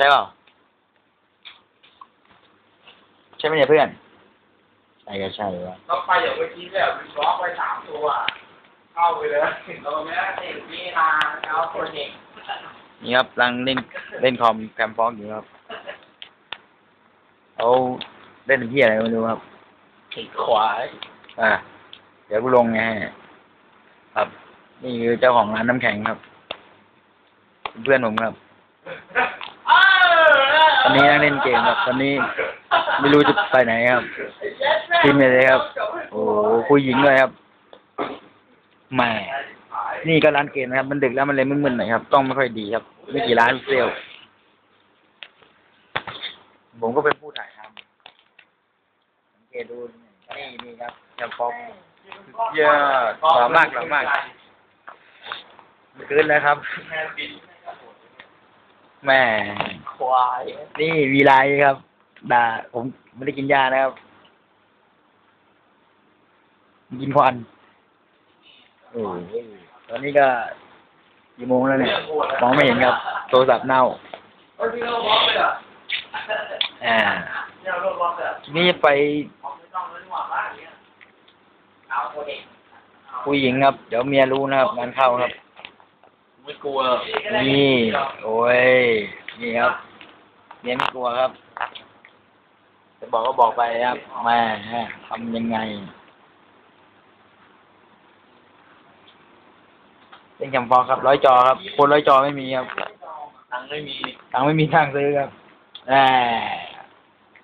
ช่เปล่าใช่ไหมเนี่ยเพื่อนใช่ก็ใช่วะต้องไปอย่างเมื่อกี้เนี่ยวินบล็อกไปสามตัว เข้าไปเลยเราไม่ได้เด็กนี่นาเอาคนเด็กนี่ครับกำลังเล่นเล่นคอมแคมฟอกอยู่ครับเขาเล่นเป็นที่อะไรไม่รู้ครับขีดขวายอ่าเดี๋ยวกูลงไงให้ครับ นี่คือเจ้าของร้านน้ำแข็งครับ เพื่อนผมครับ ตอนนี้นั่งเล่นเกมครับ ตอนนี้ไม่รู้จะไปไหนครับทีมเลยครับ โอ้โหคุยหญิงเลยครับแหม่นี่ก็ร้านเกมนะครับ มันดึกแล้วมันเลยมึนๆหน่อยครับ ต้องไม่ค่อยดีครับ ไม่กี่ร้านเซลผมก็เป็นผู้ถ่ายทำสังเกตดู นี่นี่ครับแคมฟอกเยอะหล่อมากหล่อมากเกินแล้วครับ แหม่ควายนี่วีไลครับ ด่า ผมไม่ได้กินยานะครับ กินควันโอ้ยตอนนี้ก็กี่โมงแล้วเนี่ย มองไม่เห็นครับ โทรศัพท์เน่าเฮ้ยพี่เราบล็อกเลยเหรออ่าเนี่ยเราบล็อกเลยเหรอทีนี้ไปบล็อกไม่ต้องเลยหว่าบ้านเนี่ยเอาคนเด็กผู้หญิงครับ เดี๋ยวเมียรู้นะครับงานเข้าครับ ไม่กลัว นี่ โอ้ย นี่ครับเมียไม่กลัวครับ จะบอกก็บอกไปครับแม่ทำยังไงเป็นแคมฟอกครับ ร้อยจอครับ คนร้อยจอไม่มีครับ ตังค์ไม่มี ตังค์ไม่มีทางซื้อครับแหม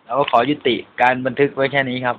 เราก็ขอยุติการบันทึกไว้แค่นี้ครับ